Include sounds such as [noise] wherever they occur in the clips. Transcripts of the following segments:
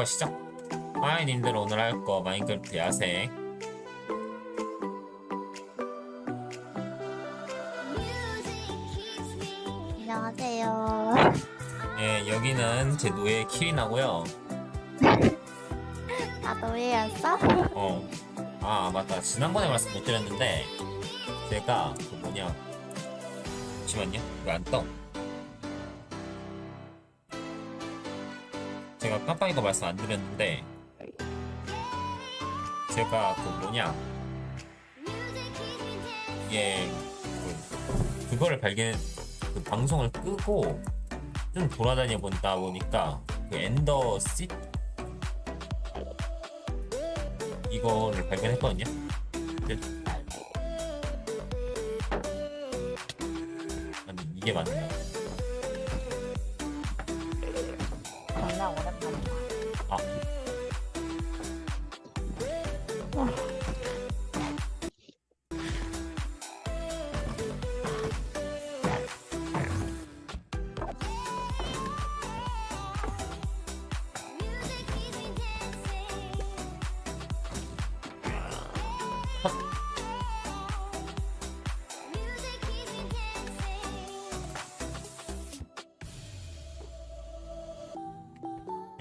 녹화 시작. 하이 님들 오늘 할 거 마인크래프트 야생. 안녕하세요. 예, 여기는 제 노예 키리나고요. [laughs] 아 노예였어? 어. 아, 맞다. 지난번에 말씀 못 드렸는데 제가 그 뭐냐. 잠시만요. 왜 안 떠? 제가 깜빡이가 말씀 안 드렸는데 제가 그 뭐냐. 예, 그, 그거를 발견, 그 방송을 끄고 좀 돌아다녀 본다 보니까 그 엔더 시 이거를 발견했거든요. 근데 이게 맞나? 정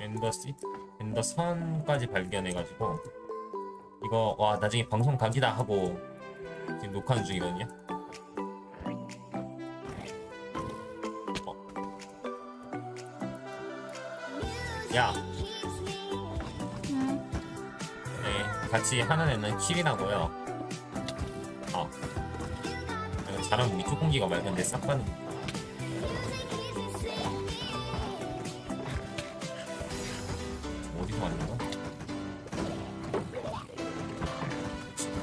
엔더 시 엔더 선까지 발견해가지고 이거 와 나중에 방송 각이다 하고 지금 녹화하는 중이거든요. 어. 야, 응. 네, 같이 하는 애는 키리나고요. 어. 내가 잘하면 위쪽 공기가 맑은데 싹 가는.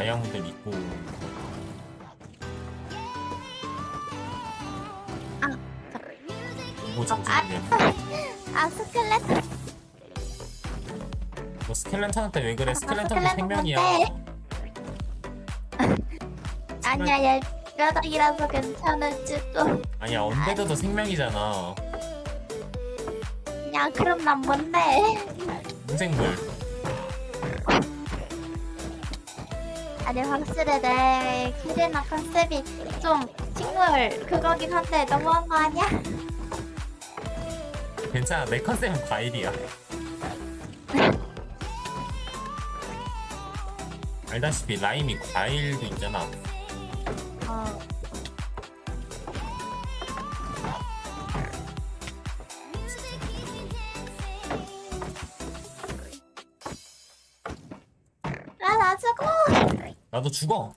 다이아몬드 있고. 아, 뭐 아? 아 스켈레톤. 뭐 스켈렌턴한테 왜 그래? 스켈렌턴도 스켈레톤 생명이야. [laughs] 아니야 열뼈닥이라서 괜찮을지도. 아니야 언데드도 생명이잖아. 야 그럼 난 뭔데? 무생물. 아니 확실히 내 키리나 컨셉이 좀 식물 그거긴 한데 너무한 거 아니야? [laughs] 괜찮아 내 컨셉은 과일이야. [laughs] 알다시피 라임이 과일도 있잖아. 어. 나도 죽어.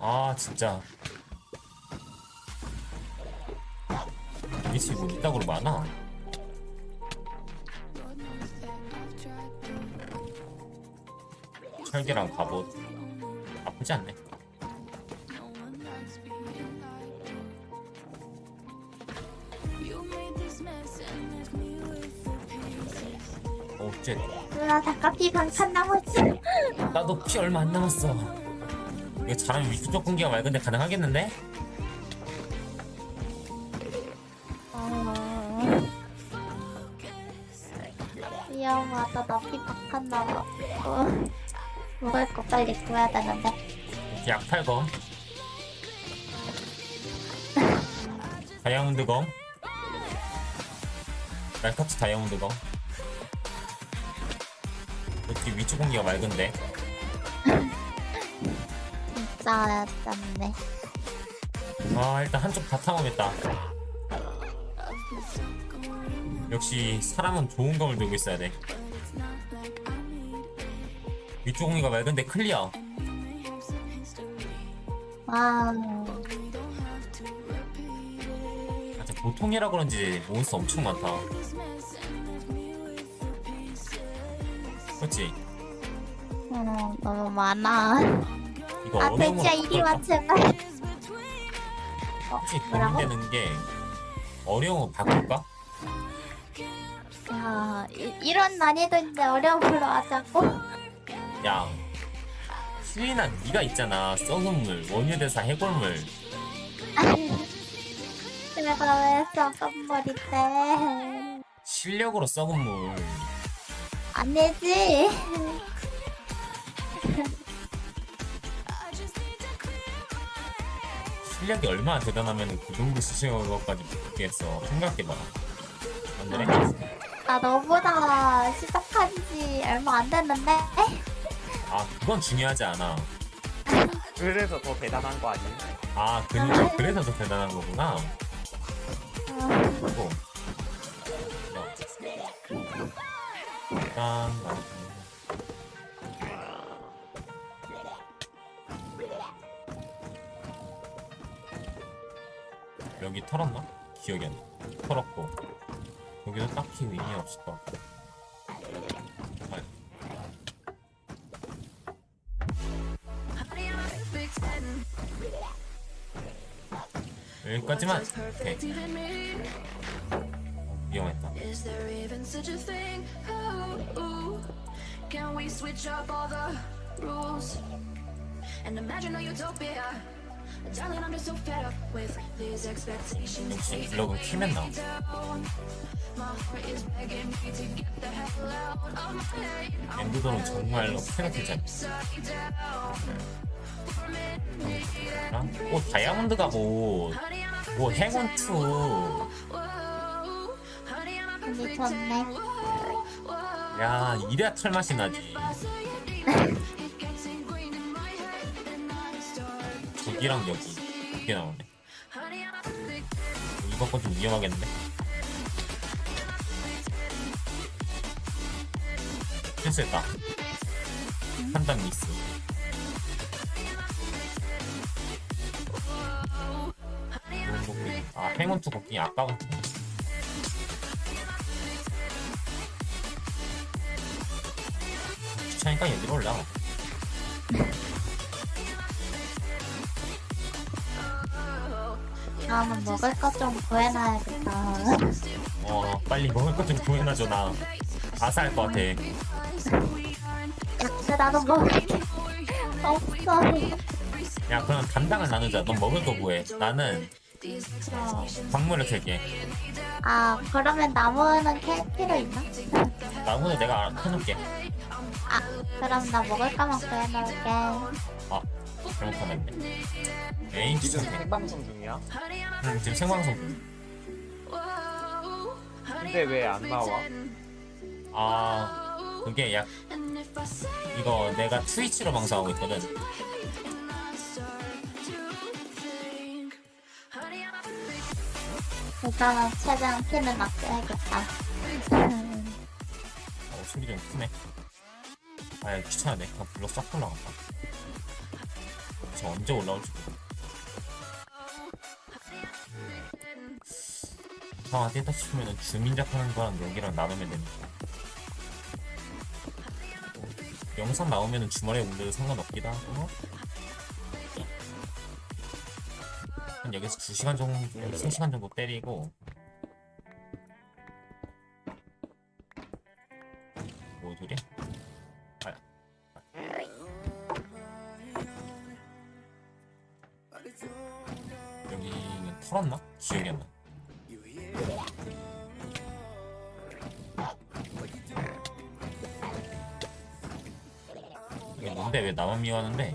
아 진짜. 미치 뭐 이따구로 많아. 철개랑 갑옷 나쁘지 않네. 어째 누나 닭가피 방탄 남았지. 나도 피 얼마 안 남았어. 이거 잘하면 위쪽 공기가 맑은데 가능하겠는데? 어. 위험하다 나피 박한 남아. 어. 먹을 거 빨리 구해야 되는데. 이렇게 약탈검. 다이아몬드 검. 날카츠 다이아몬드 검. 어떻게 위쪽 공기가 맑은데? 진짜 였네 아 일단 한쪽 다 타먹겠다. 역시 사람은 좋은 검을 들고 있어야 돼. 위쪽 공기가 맑은데 클리어. 와우. 아, 진짜 보통이라 그런지 몬스터 엄청 많다. 그렇지? 음, 너무 많아. 이거 아, 어려운 돼지야 이리 와 제발. 혹시 뭐라고? 고민되는 게 어려운 거 바꿀까? 야, 이, 이런 난이도인데 어려움으로 하자고? 야, 수인아 네가 있잖아. 썩은 물, 원유대사 해골물. 내가 왜 썩은 물인데? 실력으로 썩은 물. 아니지. 실력이 얼마나 대단하면 그 정도 수식어 것까지 붙겠어. 생각해봐라. 안 되네? 나 너보다 시작한 지 얼마 안 됐는데? 아, 그건 중요하지 않아. 그래서 더 대단한 거 아니에요? 아, 그니까 그래서 더 대단한 거구나. 어, 나 여기 털었나? 기억이 안 나. 털었고. 여기도 딱히 의미 없을 것 같고. 아, 여기까지만. 오케이 위험했다 Is there even such a thing? Ooh, ooh. Can we switch up all the rules and imagine a utopia? Darling, I'm just so fed up with these expectations. 키면 out of my head. I'm 엔드도는 정말로 패러티잖아 upside down. 오 다이아몬드 갑옷 Honey, I'm a 오 행운 2 Whoa, whoa. 야 이래야 털 맛이 나지. 저기랑 여기 두개 나오네. 이번 건 좀 위험하겠는데? 실수했다. 판단 미스. 아 행운 투 곡기 아까운 귀찮으니까 여기로 올라가 다음은 먹을 것 좀 구해놔야겠다. 어 빨리 먹을 것 좀 구해놔줘 나 아사할 것 같아 근데 나도 먹을 게 없어. 야 그럼 담당을 나누자 넌 먹을 거 구해 나는 어. 광물을 캘게 아, 그러면 나무는 캘 필요 있나? 나무는 내가 해놓을게 아, 그럼 나 먹을 거만 구해놓을게. 아 잘못하면 안돼 에이 지금 생방송 중이야? 응 지금 생방송 근데 왜 안 나와? 아 그게 약 이거 내가 트위치로 방송하고 있거든 일단은 최대한 피는 아껴야겠다. 어 소리 좀 크네 아 귀찮네. 그냥 불러 싹 올라간다. 저 언제 올라올지 모르 이상한 떼다 싶으면 주민작 하는 거랑 여기랑 나누면 되니까. 영상 나오면 주말에 올려도 상관없기도 하고. 한 여기서 2시간 정도 3시간 정도 때리고. 뭐 소리야? 털었나? 기억이 안 나. 이게 뭔데 왜 나만 미워하는데?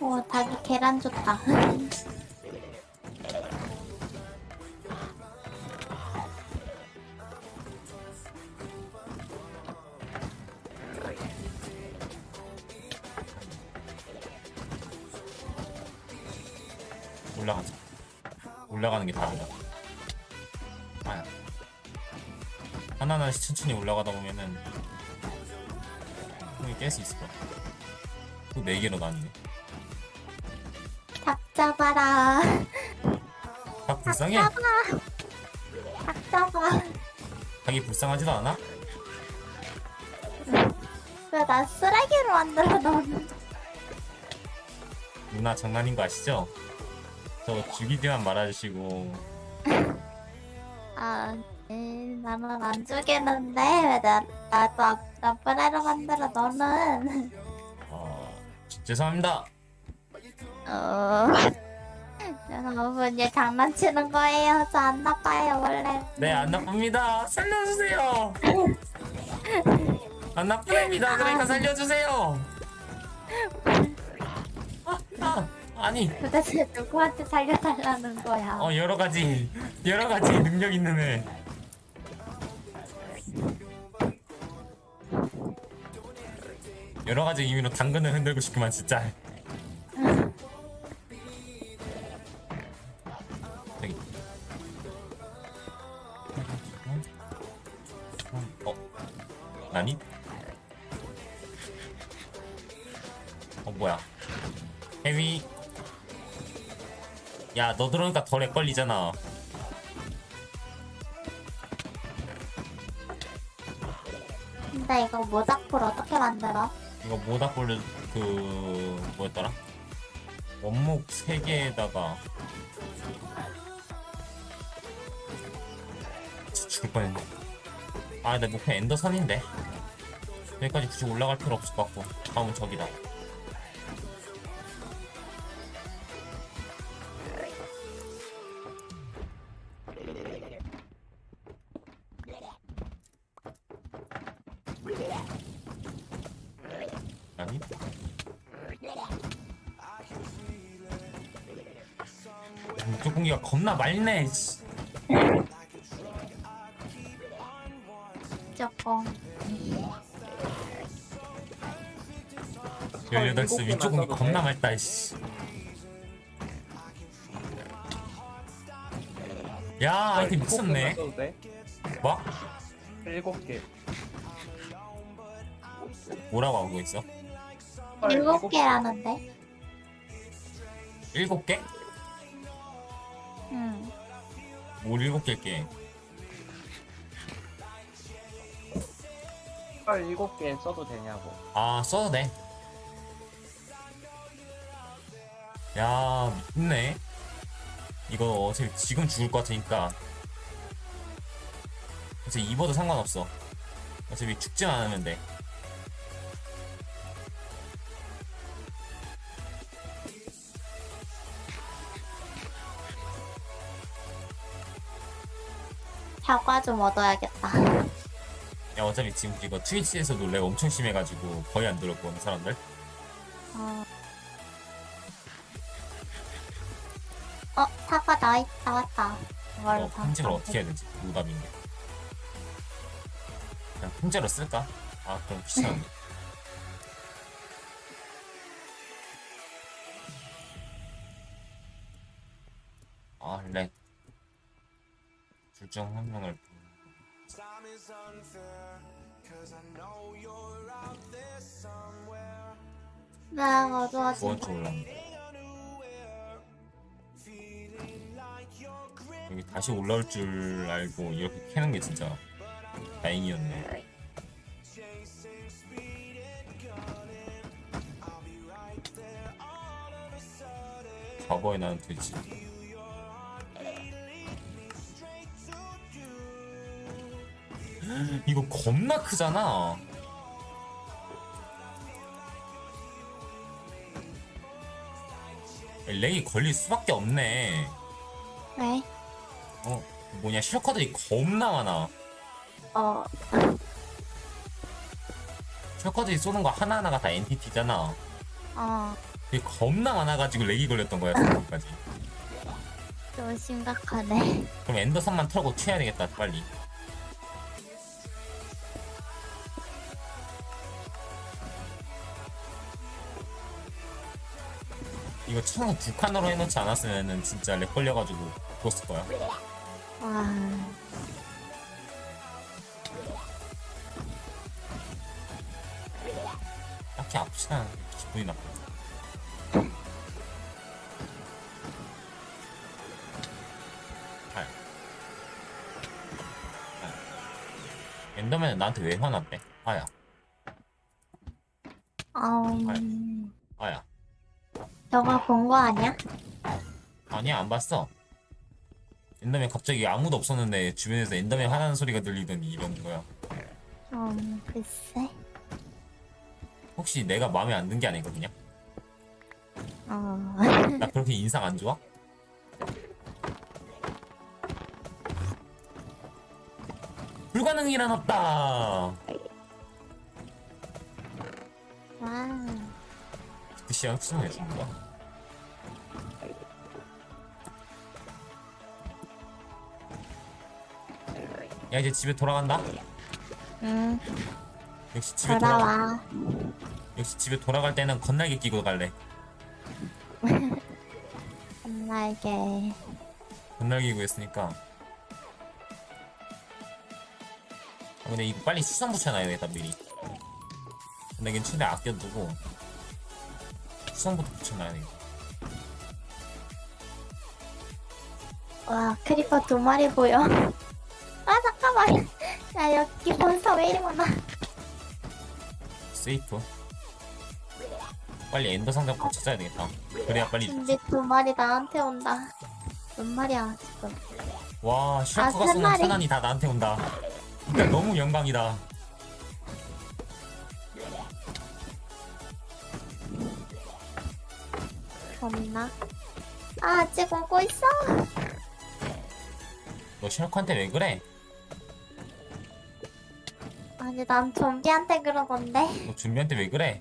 오, 닭이 계란 줬다. [laughs] 올라가자. 올라가는 게 답이다. 아, 하나하나씩 천천히 올라가다 보면은 형이 깰 수 있을 거야. 또네 개로 나뉘네. 닭 잡아라. 닭닭 불쌍해? 잡아. 닭 잡아. 닭이 불쌍하지도 않아? 왜 나 쓰레기로 만들어 놓는 누나 장난인 거 아시죠? 저 죽이지만 말아주시고 아, 음, 나는 안 죽이는데 왜 나, 나도 아까 나쁜 애로 만들어 너는. 아 죄송합니다 어. 여러분 얘 장난치는 거예요. 저 안 나빠요 원래. 네 안 나쁩니다 살려주세요 안 나쁜 애입니다 그러니까 살려주세요 아, 아 아니 도대체 누구한테 살려달라는 거야? 어 여러 가지 여러 가지 능력 있는 애. 여러 가지 의미로 당근을 흔들고 싶구만 진짜. 어? 나니? 어 뭐야? 해위. 야, 너 들어오니까 덜 걸리잖아. 근데 이거 모닥불 어떻게 만들어? 이거 모닥불을 그 뭐였더라? 원목 3개에다가 죽을 뻔했네. 아, 내 목표 엔더선인데. 여기까지 굳이 올라갈 필요 없을 것 같고 다음은 저기다. 공기가 겁나 맑네. 씨. 조금. 18스 위쪽 공기 겁나 맑다. 씨. 야, 아이템 미쳤네. 써도 돼? 뭐? 일곱 개. 뭐라고 하고 있어? 헐, 일곱 개라는데? 일곱 개? 응. 뭘 일곱 개일게? 헐 일곱 개 써도 되냐고. 아, 써도 돼. 야, 있네. 이거 어차피 지금 죽을 것 같으니까. 어차피 입어도 상관없어. 어차피 죽진 않으면 돼. 사과 좀 얻어야겠다. 야, 어차피 지금 이거 트위치에서도 렉 엄청 심해가지고 거의 안 들었거든, 사람들. 어. 어, 사과 나, 나왔다. 이걸로 어, 다 편집을 다 어떻게 해야 되지? 노답인데. 그냥 통째로 쓸까? 아, 그럼 귀찮은데. [laughs] 아, 렉. 둘 중 한 명을. 네, 어두워진 두번째 올라온다. 여기 다시 올라올 줄 알고 이렇게 캐는 게 진짜 다행이었네. 과거에 나는 되지. 이거 겁나 크잖아. 렉이 걸릴 수밖에 없네. 왜? 어, 뭐냐, 셜커들이 겁나 많아. 어, 셜커들이 쏘는 거 하나하나가 다 엔티티잖아. 어, 그게 겁나 많아가지고 렉이 걸렸던 거야, 지금까지. 좀 심각하네. 그럼 엔더선만 털고 튀어야 되겠다, 빨리. 이거 창두 칸으로 해놓지 않았으면은 진짜 렉 걸려가지고 죽었을 거야. 와, 딱히 아프진 않은데 기분이 나빠. 아. 아. 엔더맨은 나한테 왜 화났대? 아야, 너가 본 거 아니야? 아니야, 안 봤어. 엔더맨 갑자기 아무도 없었는데 주변에서 엔더맨 화나는 소리가 들리더니 이런 거야. 음, 글쎄. 혹시 내가 마음에 안 든 게 아니거든요? 어. 나 그렇게 인상 안 좋아? 불가능이란 없다. 와. 드시랑 수정해 주는 거야? 야 이제 집에 돌아간다. 응. 역시 집에 돌아. 돌아와. 역시 집에 돌아갈 때는 건날개 끼고 갈래. [laughs] 날개. 건날개 끼고 했으니까. 아, 근데 이거 빨리 수상 붙여놔야겠다 미리. 건날개는 최대 아껴두고 수상부터 붙여놔야 돼. 와, 크리퍼 두 마리 보여. 아, 여기 벌써 왜 이리 많아. 세이프. 빨리 엔더 상자 부터 찾아야 되겠다. 그래야 빨리. 근데 두 마리 나한테 온다. 몇 마리야, 지금. 와 슈라프가 아, 세 쏘는 마리. 탄환이 다 나한테 온다. 진짜 너무 영광이다. 없나? 아, 아직 오고 있어. 너 슈라프한테 왜 그래? 아니, 난 좀비한테 그러던데. 너 준비한테 왜 그래?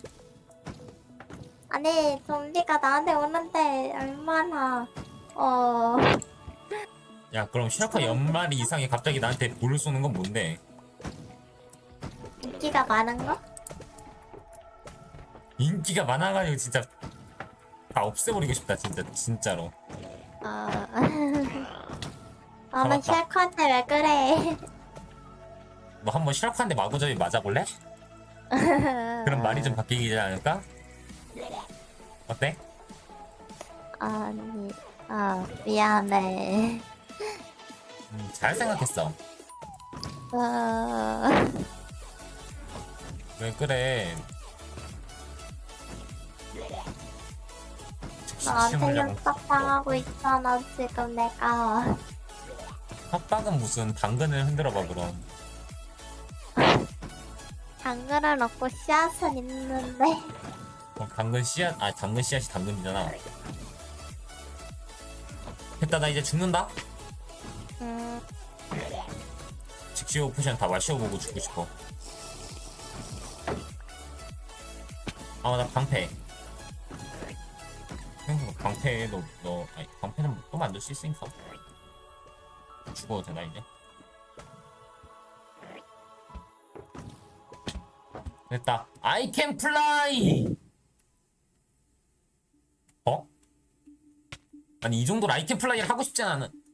아니, 좀비가 나한테 오는데 얼마나, 어, 야 그럼 슈라프 연마리 이상이 갑자기 나한테 볼을 쏘는 건 뭔데? 인기가 많은 거? 인기가 많아가지고 진짜 다 없애버리고 싶다 진짜 진짜로. [laughs] 어. 잡았다. 쉘커한테 왜 그래? [laughs] 너 한번 슈라프한테 마구잡이 맞아볼래? [laughs] 그럼 말이 좀 바뀌지 않을까? 어때? 아니, 아, 미안해. 음, 잘 생각했어. 어, 왜 그래? 즉시 나한테 치우려고. 협박당하고 있잖아, 지금 내가. 협박은 무슨 당근을 흔들어봐 그럼. 당근을 넣고 씨앗은 있는데. 그럼 당근 씨앗 아 당근 씨앗이 당근이잖아. 됐다 나 이제 죽는다. 음, 즉시 오프션 다 마셔보고 죽고 싶어. 아나 방패. 생각보다 방패도 너 아니 방패는 또 만들 수 있으니까 죽어도 되나 이제? 됐다. I can fly. 어? 아니 이 정도로 I can fly를 하고 싶지 않은.